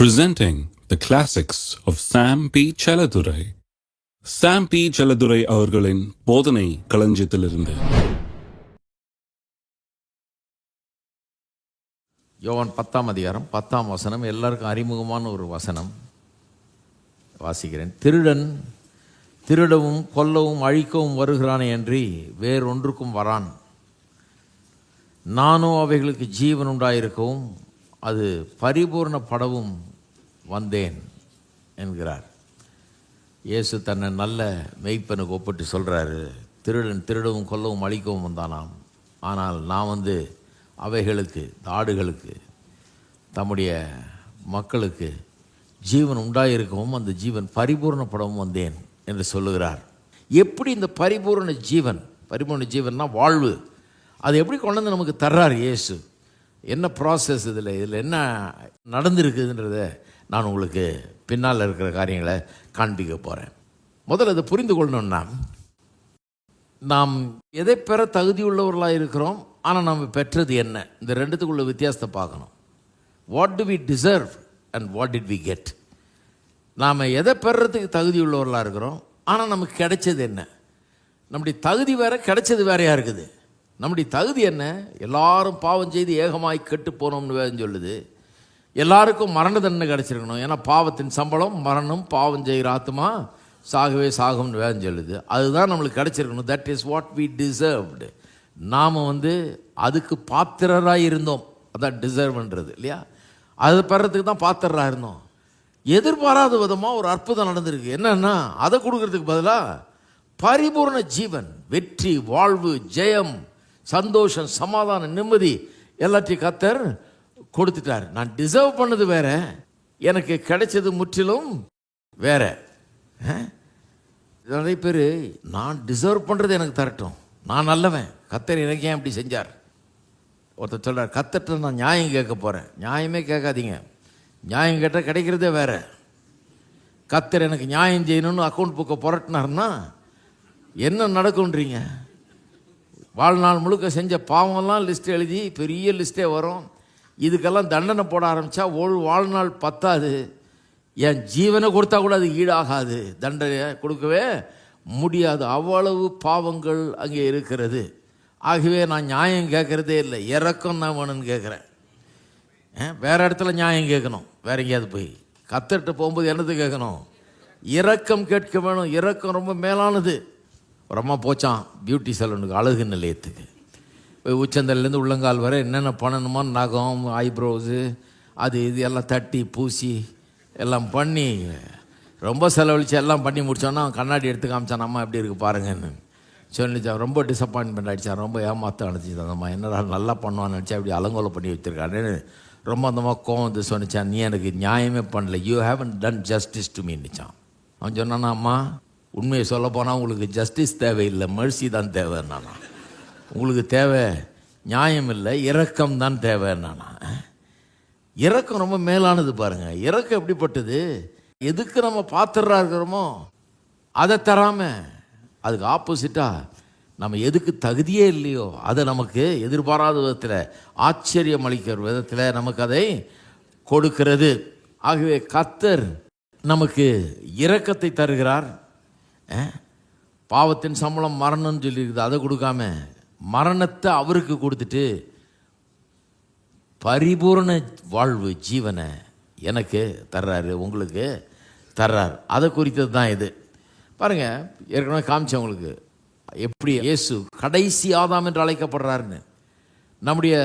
presenting the classics of Sam P. Chaladurai. Sam P. Chaladurai அவர்களின் போதனை களஞ்சியத்திலிருந்து யோவான் பத்தாம் அதிகாரம் பத்தாம் வசனம் எல்லாருக்கும் அறிமுகமான ஒரு வசனம் வாசிக்கிறேன் திருடன் திருடவும் கொல்லவும் அழிக்கவும் வருகிறானே அன்றி வேறொன்றுக்கும் வரான் நானோ அவைகளுக்கு ஜீவன் உண்டாயிருக்கவும் அது பரிபூர்ணப்படவும் வந்தேன் என்கிறார். இயேசு தன்னை நல்ல மெய்ப்பனுக்கு ஒப்பிட்டு சொல்கிறாரு திருடன் திருடவும் கொல்லவும் அழிக்கவும் வந்தானாம். ஆனால் நான் வந்து அவைகளுக்கு ஆடுகளுக்கு தம்முடைய மக்களுக்கு ஜீவன் உண்டாயிருக்கவும் அந்த ஜீவன் பரிபூர்ணப்படவும் வந்தேன் என்று சொல்லுகிறார். எப்படி இந்த பரிபூர்ண ஜீவன் பரிபூர்ண ஜீவன்னா வாழ்வு. அது எப்படி கொண்டு வந்து நமக்கு தர்றார் இயேசு? என்ன ப்ராசஸ் இதில்? இதில் என்ன நடந்திருக்குதுன்றத நான் உங்களுக்கு பின்னால் இருக்கிற காரியங்களை காண்பிக்க போகிறேன் முதல்ல அதை புரிந்து கொள்ளணும்னா நாம் எதை பெற தகுதியுள்ளவர்களாக இருக்கிறோம் ஆனால் நாம் பெற்றது என்ன? இந்த ரெண்டுத்துக்குள்ள வித்தியாசத்தை பார்க்கணும். What do we deserve and what did we get நாம் எதை பெறுறதுக்கு தகுதி உள்ளவர்களாக இருக்கிறோம் ஆனால் நமக்கு கிடைச்சது என்ன? நம்முடைய தகுதி வேற கிடைச்சது வேறையாக இருக்குது. நம்முடைய தகுதி என்ன? எல்லாரும் பாவம் செய்து ஏகமாய் கெட்டு போனோம்னு வேதம் சொல்லுது. எல்லாருக்கும் மரண தண்டனை கிடச்சிருக்கணும். ஏன்னா பாவத்தின் சம்பளம் மரணம் பாவம் செய்கிற ஆத்மா சாகவே சாகும்னு வேதம் சொல்லுது. அதுதான் நம்மளுக்கு கிடச்சிருக்கணும். That is what we deserved நாம் வந்து அதுக்கு பாத்திரராக இருந்தோம். அதான் டிசர்வ்ன்றது இல்லையா? அது பெறத்துக்கு தான் பாத்திரராக இருந்தோம். எதிர்பாராத விதமாக ஒரு அற்புதம் நடந்திருக்கு. என்னன்னா அதை கொடுக்கறதுக்கு பதிலாக பரிபூர்ண ஜீவன் வெற்றி வாழ்வு ஜெயம் சந்தோஷம் சமாதானம் நிம்மதி எல்லாத்தையும் கத்தர் கொடுத்துட்டார். நான் டிசர்வ் பண்ணது வேற. எனக்கு கிடைச்சது முற்றிலும் வேற. நிறைய பேர் நான் டிசர்வ் பண்ணுறது எனக்கு தரட்டும். நான் நல்லவன். கத்தர் எனக்கு ஏன் இப்படி செஞ்சார்? ஒருத்தர் சொல்கிறார் கத்தர்கிட்ட நான் நியாயம் கேட்க போகிறேன் நியாயமே கேட்காதீங்க. நியாயம் கேட்டால் கிடைக்கிறதே வேற. கத்தர் எனக்கு நியாயம் செய்யணும்னு அக்கௌண்ட் புக்கை புரட்டினார்னா என்ன நடக்கும்ன்றீங்க? வாழ்நாள் முழுக்க செஞ்ச பாவம்லாம் லிஸ்ட் எழுதி பெரிய லிஸ்ட்டே வரும். இதுக்கெல்லாம் தண்டனை போட ஆரம்பித்தா ஒரு வாழ்நாள் பத்தாது. என் ஜீவனை கொடுத்தா கூட அது ஈடாகாது. தண்டனை கொடுக்கவே முடியாது. அவ்வளவு பாவங்கள் அங்கே இருக்கிறது. ஆகவே நான் நியாயம் கேட்குறதே இல்லை. இறக்கம் தான் வேணும்னு கேட்குறேன். வேற இடத்துல நியாயம் கேட்கணும். வேற எங்கேயாவது போய். கத்துட்டு போகும்போது என்னது கேட்கணும்? இறக்கம் கேட்க வேணும். இறக்கம் ரொம்ப மேலானது. ரொம்ப போச்சான். பியூட்டி சலூனுக்கு அழகு நிலையத்துக்கு. உச்சந்தலேருந்து உள்ளங்கால் வரை என்னென்ன பண்ணணுமோ நகம் ஐப்ரோஸு அது இது எல்லாம் தட்டி பூசி எல்லாம் பண்ணி ரொம்ப செலவழித்து எல்லாம் பண்ணி முடித்தோன்னா கண்ணாடி எடுத்து காமிச்சான் அம்மா எப்படி இருக்குது பாருங்கன்னு. சொல்லிச்சான் ரொம்ப டிசப்பாயின்மெண்ட் ஆகிடுச்சான் ரொம்ப ஏமாத்த அனுப்பிச்சு அந்தம்மா என்னடா நல்லா பண்ணுவான்னு நினச்சா அப்படி அலங்கோலம் பண்ணி வச்சிருக்கான்னு ரொம்ப அந்தமா கோவம் வந்து சொன்னிச்சான் நீ எனக்கு நியாயமே பண்ணல you haven't done justice to மீன்னுச்சான் அவன் சொன்னான்னா அம்மா உண்மையை சொல்ல போனால் உங்களுக்கு ஜஸ்டிஸ் தேவையில்லை மெர்சி தான் தேவைன்னா உங்களுக்கு தேவை நியாயம் இல்லை இரக்கம் தான் தேவைன்னானா? இறக்கம் ரொம்ப மேலானது பாருங்கள் இறக்கம் எப்படிப்பட்டது? எதுக்கு நம்ம பாத்திரா இருக்கிறோமோ அதை தராம அதுக்கு ஆப்போசிட்டாக நம்ம எதுக்கு தகுதியே இல்லையோ அதை நமக்கு எதிர்பாராத விதத்தில் ஆச்சரியம் அளிக்கிற விதத்தில் நமக்கு அதை கொடுக்கிறது. ஆகவே கத்தர் நமக்கு இரக்கத்தை தருகிறார். பாவத்தின் சம்பளம் மரணம்னு சொல்லியிருக்குது. அதை கொடுக்காம மரணத்தை அவருக்கு கொடுத்துட்டு பரிபூரண வாழ்வு ஜீவனை எனக்கு தர்றாரு உங்களுக்கு தர்றார். அதை குறித்தது தான் இது. பாருங்கள் ஏற்கனவே காமிச்சேன் உங்களுக்கு. எப்படி இயேசு கடைசி ஆதாம் என்று அழைக்கப்படுறாருன்னு. நம்முடைய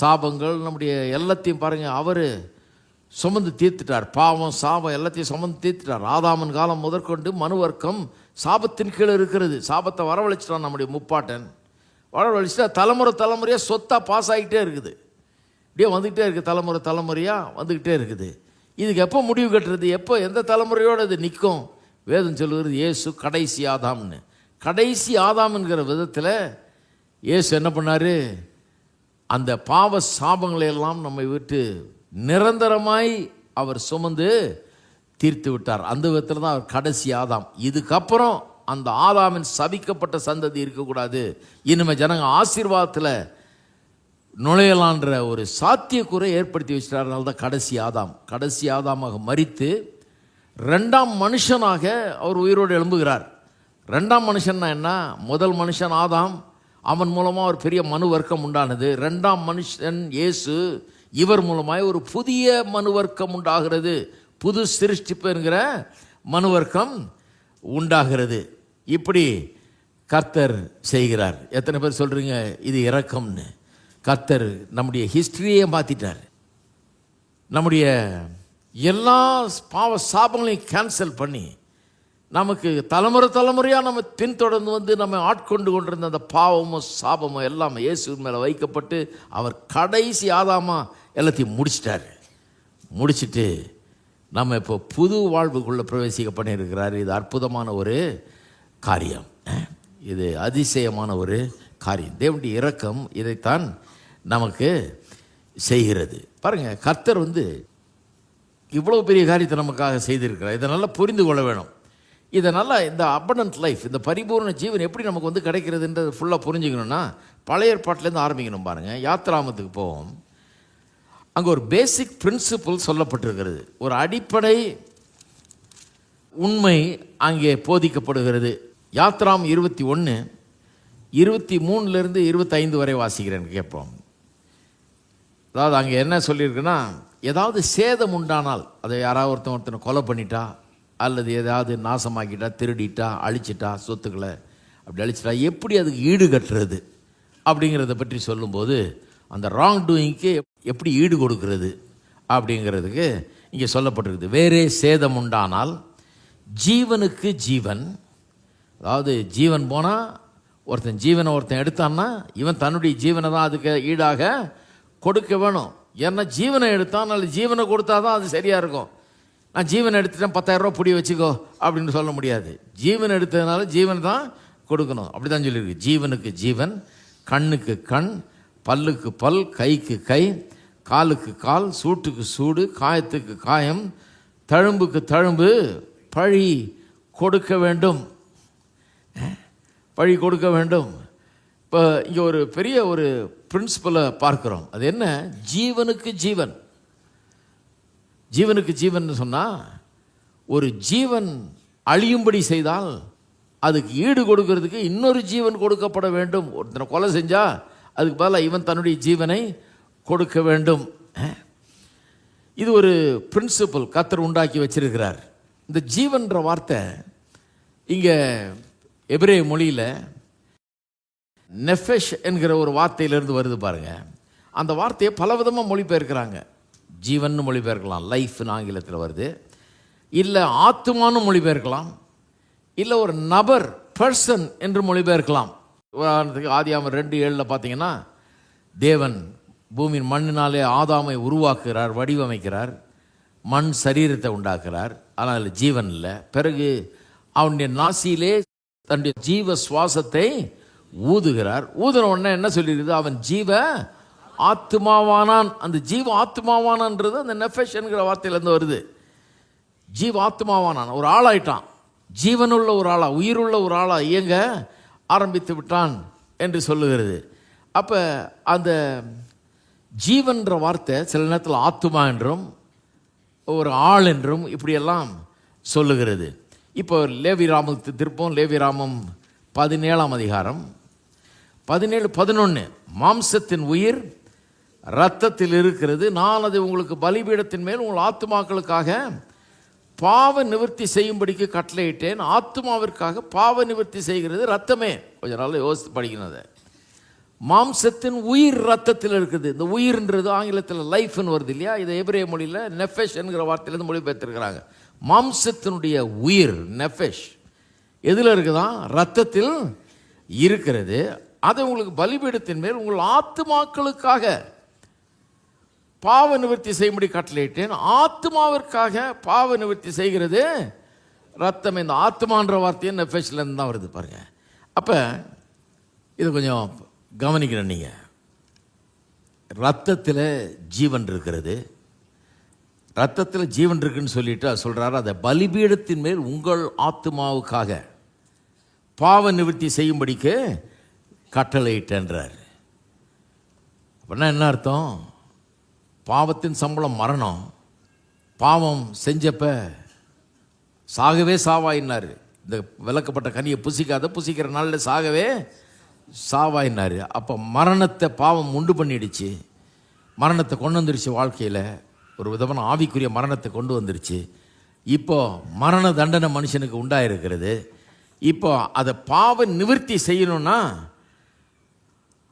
சாபங்கள் நம்முடைய எல்லாத்தையும் பாருங்கள் அவர் சுமந்து தீர்த்துட்டார். பாவம் சாபம் எல்லாத்தையும் சுமந்து தீர்த்துட்டார். ஆதாமன் காலம் முதற்கொண்டு மனுவர்க்கம் சாபத்தின் கீழே இருக்கிறது. சாபத்தை வரவழைச்சிட்டான் நம்முடைய முப்பாட்டன். வாழ வரவழைச்சிட்டா தலைமுறை தலைமுறையாக சொத்தாக பாஸ் ஆகிட்டே இருக்குது. இப்படியே வந்துக்கிட்டே இருக்குது தலைமுறை தலைமுறையாக வந்துக்கிட்டே இருக்குது. இதுக்கு எப்போ முடிவு கட்டுறது? எப்போ எந்த தலைமுறையோடு இது நிற்கும்? வேதம் சொல்லுகிறது இயேசு கடைசி ஆதாம்னு. கடைசி ஆதாம்ங்கிற விதத்தில் இயேசு என்ன பண்ணார்? அந்த பாவ சாபங்களை எல்லாம் நம்மை விட்டு நிரந்தரமாய் அவர் சுமந்து தீர்த்து விட்டார். அந்த விதத்தில் தான் அவர் கடைசி ஆதாம். இதுக்கப்புறம் அந்த ஆதாமின் சபிக்கப்பட்ட சந்ததி இருக்கக்கூடாது. இனிமே ஜனங்க ஆசீர்வாதத்தில் நுழையலான்ற ஒரு சாத்தியக்கூறை ஏற்படுத்தி வச்சிட்டார் தான் கடைசி ஆதாம். கடைசி ஆதாமாக மறித்து ரெண்டாம் மனுஷனாக அவர் உயிரோடு எழும்புகிறார். ரெண்டாம் மனுஷன்னா என்ன? முதல் மனுஷன் ஆதாம். அவன் மூலமாக ஒரு பெரிய மனு வர்க்கம் உண்டானது. ரெண்டாம் மனுஷன் இயேசு இவர் மூலமாக ஒரு புதிய மனு வர்க்கம் உண்டாகிறது. புது சிருஷ்டிப்பு என்கிற மனு வர்க்கம் உண்டாகிறது. இப்படி கர்த்தர் செய்கிறார். எத்தனை பேர் சொல்கிறீங்க இது இறக்கம்னு கர்த்தர் நம்முடைய ஹிஸ்ட்ரியே மாற்றிட்டார் நம்முடைய எல்லா பாவ சாபங்களையும் கேன்சல் பண்ணி நமக்கு தலைமுறை தலைமுறையாக நம்ம பின்தொடர்ந்து வந்து நம்ம ஆட்கொண்டு கொண்டிருந்த அந்த பாவமும் சாபமும் எல்லாமே இயேசு மேலே வைக்கப்பட்டு அவர் கடைசி ஆதாமா எல்லாத்தையும் முடிச்சிட்டார். முடிச்சுட்டு நம்ம இப்போ புது வாழ்வுக்குள்ளே பிரவேசிக்க பண்ணியிருக்கிறார். இது அற்புதமான ஒரு காரியம். இது அதிசயமான ஒரு காரியம். தேவனுடைய இரக்கம் இதைத்தான் நமக்கு செய்கிறது. பாருங்கள் கர்த்தர் வந்து இவ்வளோ பெரிய காரியத்தை நமக்காக செய்திருக்கிறார். இதை நல்லா புரிந்து கொள்ள வேணும். இதை நல்லா இந்த abundant லைஃப் இந்த பரிபூர்ண ஜீவன் எப்படி நமக்கு வந்து கிடைக்கிறதுன்றது ஃபுல்லாக புரிஞ்சுக்கணும்னா பழைய ஏற்பாட்டிலேருந்து ஆரம்பிக்கணும் பாருங்கள் யாத்ராமத்துக்கு போவோம். அங்கே ஒரு பேசிக் பிரின்சிபல் சொல்லப்பட்டிருக்கிறது. ஒரு அடிப்படை உண்மை அங்கே போதிக்கப்படுகிறது. யாத்ராம் இருபத்தி ஒன்று இருபத்தி மூணுலேருந்து இருபத்தைந்து வரை வாசிக்கிறேன் கேட்போம். அதாவது அங்கே என்ன சொல்லியிருக்குன்னா ஏதாவது சேதம் உண்டானால் அதை யாராவது ஒருத்தன் ஒருத்தனை கொலை பண்ணிட்டா அல்லது ஏதாவது நாசமாக்கிட்டா திருடிட்டா அழிச்சிட்டா சொத்துக்களை அப்படி அழிச்சிட்டா எப்படி அதுக்கு ஈடு கட்டுறது அப்படிங்கிறத பற்றி சொல்லும்போது அந்த ராங் டூயிங்க்கு எப்படி ஈடு கொடுக்கறது அப்படிங்கிறதுக்கு இங்கே சொல்லப்பட்டிருக்குது. வேறே சேதம் உண்டானால் ஜீவனுக்கு ஜீவன் அதாவது ஜீவன் போனால் ஒருத்தன் ஜீவனை ஒருத்தன் எடுத்தான்னா இவன் தன்னுடைய ஜீவனை தான் அதுக்கு ஈடாக கொடுக்க வேணும். ஏன்னா ஜீவனை எடுத்தான் அல்லது ஜீவனை கொடுத்தா தான் அது சரியாக இருக்கும். நான் ஜீவனை எடுத்துட்டேன் பத்தாயிரம் ரூபா புடி வச்சுக்கோ அப்படின்னு சொல்ல முடியாது. ஜீவன் எடுத்ததுனால ஜீவன் தான் கொடுக்கணும். அப்படி தான் சொல்லியிருக்கு. ஜீவனுக்கு ஜீவன் கண்ணுக்கு கண் பல்லுக்கு பல் கைக்கு கை காலுக்கு கால் சூட்டுக்கு சூடு காயத்துக்கு காயம் தழும்புக்கு தழும்பு பழி கொடுக்க வேண்டும். பழி கொடுக்க வேண்டும். இப்போ இங்கே ஒரு பெரிய ஒரு பிரின்சிபலை பார்க்குறோம். அது என்ன? ஜீவனுக்கு ஜீவன். ஜீவனுக்கு ஜீவன் சொன்னால் ஒரு ஜீவன் அழியும்படி செய்தால் அதுக்கு ஈடு கொடுக்கறதுக்கு இன்னொரு ஜீவன் கொடுக்கப்பட வேண்டும். ஒருத்தனை கொலை செஞ்சால் அதுக்கு பதிலாக இவன் தன்னுடைய ஜீவனை கொடுக்க வேண்டும். இது ஒரு பிரின்சிபல் கத்தர் உண்டாக்கி வச்சிருக்கிறார். இந்த ஜீவன்ற வார்த்தை இங்கே எபிரே மொழியில் நெஃபெஷ் என்கிற ஒரு வார்த்தையிலிருந்து வருது பாருங்க. அந்த வார்த்தையை பலவிதமாக மொழிபெயர்க்கிறாங்க. ஜீவன் மொழிபெயர்க்கலாம் லைஃப்னு ஆங்கிலத்தில் வருது. இல்லை ஆத்துமான்னு மொழிபெயர்க்கலாம். இல்லை ஒரு நபர் பர்சன் என்று மொழிபெயர்க்கலாம். உதாரணத்துக்கு ஆதியாமம் ரெண்டு ஏழில் பார்த்தீங்கன்னா தேவன் பூமியின் மண்ணினாலே ஆதாமை உருவாக்குகிறார் வடிவமைக்கிறார் மண் சரீரத்தை உண்டாக்குறார். ஆனால் அதில் ஜீவன் இல்லை. பிறகு அவனுடைய நாசியிலே தன்னுடைய ஜீவ சுவாசத்தை ஊதுகிறார். ஊதுன உடனே என்ன சொல்லியிருக்குது அவன் ஜீவ ஆத்மாவானான். அந்த ஜீவ ஆத்மாவானான்றது அந்த நெஃபெஷ் என்கிற வார்த்தையிலேருந்து வருது. ஜீவ ஆத்மாவானான். ஒரு ஆளாயிட்டான். ஜீவனுள்ள ஒரு ஆளா உயிருள்ள ஒரு ஆளா இயங்க ஆரம்பித்து விட்டான் என்று சொல்லுகிறது. அப்போ அந்த ஜீவன்ற வார்த்தை சில நேரத்தில் ஆத்துமா என்றும் ஒரு ஆள் என்றும் இப்படியெல்லாம் சொல்லுகிறது. இப்போ லேவிராமத்து திருப்பம் லேவிராமம் பதினேழாம் அதிகாரம். பதினேழு பதினொன்று மாம்சத்தின் உயிர் இரத்தத்தில் இருக்கிறது. நான் அதை உங்களுக்கு பலிபீடத்தின் மேல் உங்கள் ஆத்துமாக்களுக்காக பாவ நிவர்த்தி செய்யும்படிக்கு கட்டளையிட்டேன். ஆத்துமாவிற்காக பாவ நிவர்த்தி செய்கிறது ரத்தமே கொஞ்ச நாள் யோசித்து படிக்கணும் அதை. மாம்சத்தின் உயிர் ரத்தத்தில் இருக்குது. இந்த உயிர்ன்றது ஆங்கிலத்தில் லைஃப்னு வருது இல்லையா? இதை எபிரே மொழியில் நெஃபெஷ் என்கிற வார்த்தையிலேருந்து மொழிபெயர்த்திருக்கிறாங்க. மாம்சத்தினுடைய உயிர் நெஃபெஷ் எதில் இருக்குதான் ரத்தத்தில் இருக்கிறது. அதை உங்களுக்கு பலிபீடத்தின் மேல் உங்கள் ஆத்துமாக்களுக்காக பாவ நிவர்த்தி செய்யும்படி கட்டளையிட்டேன். ஆத்மாவிற்காக பாவ நிவர்த்தி செய்கிறது ரத்தம் இந்த ஆத்மான்ற வார்த்தையும் நெஃபெஷ்லேருந்து தான் வருது பாருங்கள் அப்போ இது கொஞ்சம் கவனிக்கிறேன் நீங்கள் ரத்தத்தில் ஜீவன் இருக்கிறது. ரத்தத்தில் ஜீவன் இருக்குன்னு சொல்லிட்டு சொல்கிறாரு அதை பலிபீடத்தின் மேல் உங்கள் ஆத்மாவுக்காக பாவ நிவர்த்தி செய்யும்படிக்கு கட்டளையிட்டன்றார். அப்படின்னா என்ன அர்த்தம்? பாவத்தின் சம்பளம் மரணம். பாவம் செஞ்சப்ப சாகவே சாவாயினார் இந்த விளக்கப்பட்ட கனியை புசிக்காத புசிக்கிற நாளில் சாகவே சாவாயினார். அப்போ மரணத்தை பாவம் உண்டு பண்ணிடுச்சு. மரணத்தை கொண்டு வந்துருச்சு வாழ்க்கையில். ஒரு விதமான ஆவிக்குரிய மரணத்தை கொண்டு வந்துருச்சு. இப்போ மரண தண்டனை மனுஷனுக்கு உண்டாயிருக்கிறது. இப்போ அதை பாவ நிவர்த்தி செய்யணும்னா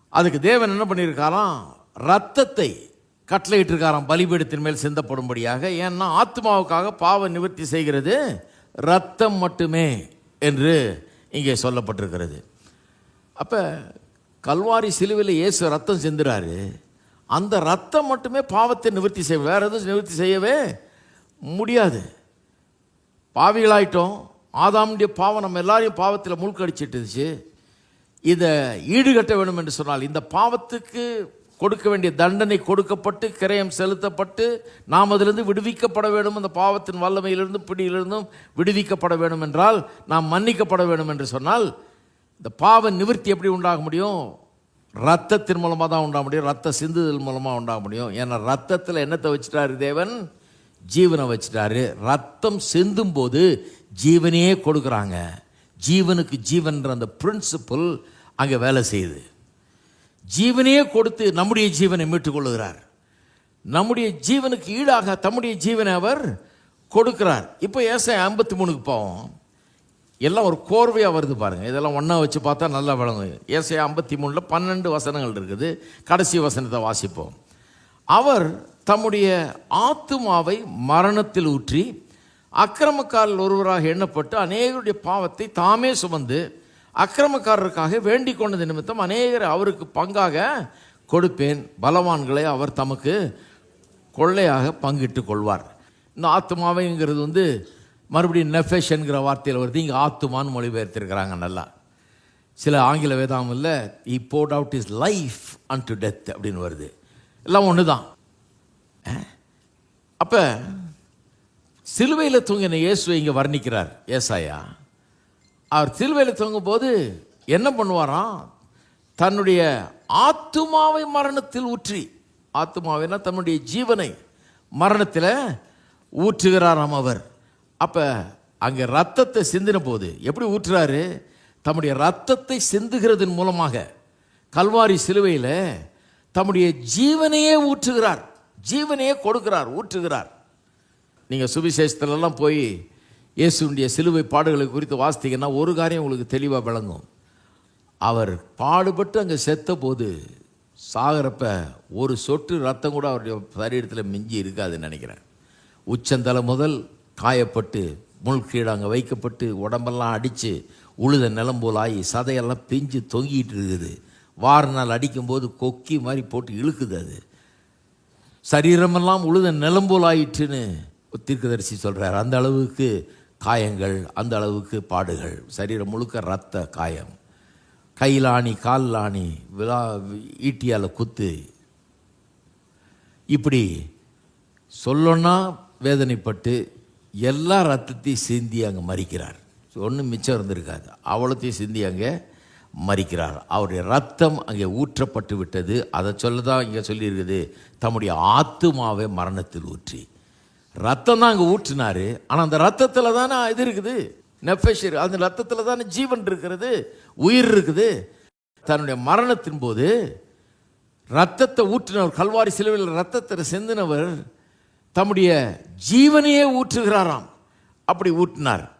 அதுக்கு தேவன் என்ன பண்ணியிருக்காராம் ரத்தத்தை கட்டளையிட்டிருக்காராம். பலிபீடத்தின் மேல் சிந்தப்படும்படியாக. ஏன்னா ஆத்மாவுக்காக பாவ நிவர்த்தி செய்கிறது ரத்தம் மட்டுமே என்று இங்கே சொல்லப்பட்டிருக்கிறது. அப்போ கல்வாரி சிலுவையில் இயேசு ரத்தம் சிந்துறாரு. அந்த ரத்தம் மட்டுமே பாவத்தை நிவர்த்தி செய்ய வேற எதுவும் நிவர்த்தி செய்யவே முடியாது. பாவிகளாயிட்டோம். ஆதாமுடைய பாவம் நம்ம எல்லாரையும் பாவத்தில் மூழ்கடிச்சிட்டுச்சு. இதை ஈடுகட்ட வேண்டும் என்று சொன்னால் இந்த பாவத்துக்கு கொடுக்க வேண்டிய தண்டனை கொடுக்கப்பட்டு கிரயம் செலுத்தப்பட்டு நாம் அதிலிருந்து விடுவிக்கப்பட வேண்டும். அந்த பாவத்தின் வல்லமையிலிருந்தும் பிடியிலிருந்தும் விடுவிக்கப்பட வேண்டும் என்றால் நாம் மன்னிக்கப்பட வேண்டும் என்று சொன்னால் இந்த பாவ நிவர்த்தி எப்படி உண்டாக முடியும்? ரத்தத்தின் மூலமாக தான் உண்டாக முடியும். ரத்த சிந்துதல் மூலமாக உண்டாக முடியும். ஏன்னா ரத்தத்தில் என்னத்தை வச்சுட்டாரு தேவன்? ஜீவனை வச்சுட்டாரு. ரத்தம் சிந்தும் போது ஜீவனையே கொடுக்குறாங்க. ஜீவனுக்கு ஜீவன்ற அந்த பிரின்சிபல் அங்கே வேலை செய்யுது. ஜீவனையே கொடுத்து நம்முடைய ஜீவனை மீட்டுக்கொள்ளுகிறார். நம்முடைய ஜீவனுக்கு ஈடாக தம்முடைய ஜீவனை அவர் கொடுக்கிறார். இப்போ ஏசை ஐம்பத்தி மூணுக்கு போவோம். எல்லாம் ஒரு கோர்வையாக வருது பாருங்கள் இதெல்லாம் ஒன்றா வச்சு பார்த்தா நல்லா விளங்கும். ஏசையா ஐம்பத்தி மூணில் பன்னெண்டு வசனங்கள் இருக்குது. கடைசி வசனத்தை வாசிப்போம். அவர் தம்முடைய ஆத்துமாவை மரணத்தில் ஊற்றி அக்கிரமக்காரர் ஒருவராக எண்ணப்பட்டு அநேகருடைய பாவத்தை தாமே சுமந்து அக்கிரமக்காரருக்காக வேண்டிக் கொண்டது நிமித்தம் அநேகர் அவருக்கு பங்காக கொடுப்பேன். பலவான்களை அவர் தமக்கு கொள்ளையாக பங்கிட்டு கொள்வார். இந்த ஆத்மாவைங்கிறது வந்து மறுபடியும் நெஃபெஷ் என்கிற வார்த்தையில் வருது. இங்கே ஆத்துமான்னு மொழிபெயர்த்திருக்கிறாங்க நல்லா. சில ஆங்கில வேதாமில் இ boat out is life unto death அப்படின்னு வருது. எல்லாம் ஒன்று தான் அப்போ சிலுவையில் தூங்கின இயேசுவை இங்கே வர்ணிக்கிறார் ஏசாயா. அவர் சிலுவையில் தூங்கும்போது என்ன பண்ணுவாராம்? தன்னுடைய ஆத்துமாவை மரணத்தில் ஊற்றி ஆத்துமாவினா தன்னுடைய ஜீவனை மரணத்தில் ஊற்றுகிறாராம் அவர். அப்போ அங்கே ரத்தத்தை சிந்தின போது எப்படி ஊற்றுறாரு? தம்முடைய ரத்தத்தை சிந்துகிறதன் மூலமாக கல்வாரி சிலுவையில் தம்முடைய ஜீவனையே ஊற்றுகிறார். ஜீவனையே கொடுக்கிறார் ஊற்றுகிறார். நீங்கள் சுவிசேஷத்துலலாம் போய் இயேசுடைய சிலுவை பாடுகளை குறித்து வாசித்தீங்கன்னா ஒரு காரியம் உங்களுக்கு தெளிவாக விளங்கும். அவர் பாடுபட்டு அங்கே செத்த போது சாகிறப்ப ஒரு சொட்டு ரத்தம் கூட அவருடைய சரீரத்தில் மிஞ்சி இருக்காதுன்னு நினைக்கிறேன். உச்சந்தலை முதல் காயப்பட்டு முள் கீழே அங்கே வைக்கப்பட்டு உடம்பெல்லாம் அடித்து உழுத நிலம் போல் ஆகி சதையெல்லாம் பிஞ்சு தொங்கிட்டு இருக்குது. வார நாள் அடிக்கும்போது கொக்கி மாதிரி போட்டு இழுக்குது அது. சரீரமெல்லாம் உழுத நிலம்போல் ஆயிற்றுன்னு தீர்க்கதரிசி சொல்கிறார் அந்த அளவுக்கு காயங்கள் அந்த அளவுக்கு பாடுகள். சரீரம் முழுக்க ரத்த காயம். கையிலாணி ஆணி காலில் ஆணி விழா ஈட்டியால் குத்து. இப்படி சொல்லணும்னா வேதனைப்பட்டு எல்லா ரத்தத்தையும் சிந்தி அங்கே மறிக்கிறார். ஒன்றும் மிச்சம் இருந்திருக்காது. அவ்வளோத்தையும் சிந்தி அங்கே மறிக்கிறார். அவருடைய ரத்தம் அங்கே ஊற்றப்பட்டு விட்டது. அதை சொல்ல தான் இங்கே சொல்லியிருக்குது. தம்முடைய ஆத்துமாவை மரணத்தில் ஊற்றி. ரத்தம் தான் அங்கே ஊற்றினார். ஆனால் அந்த ரத்தத்தில் தானே இது இருக்குது. நெஃபெஷர் அந்த ரத்தத்தில் தானே ஜீவன் இருக்கிறது. உயிர் இருக்குது. தன்னுடைய மரணத்தின் போது ரத்தத்தை ஊற்றினவர் கல்வாரி சிலுவையில் ரத்தத்தை செந்தினவர் தம்முடைய ஜீவனையே ஊற்றுகிறாராம். அப்படி ஊற்றினார்.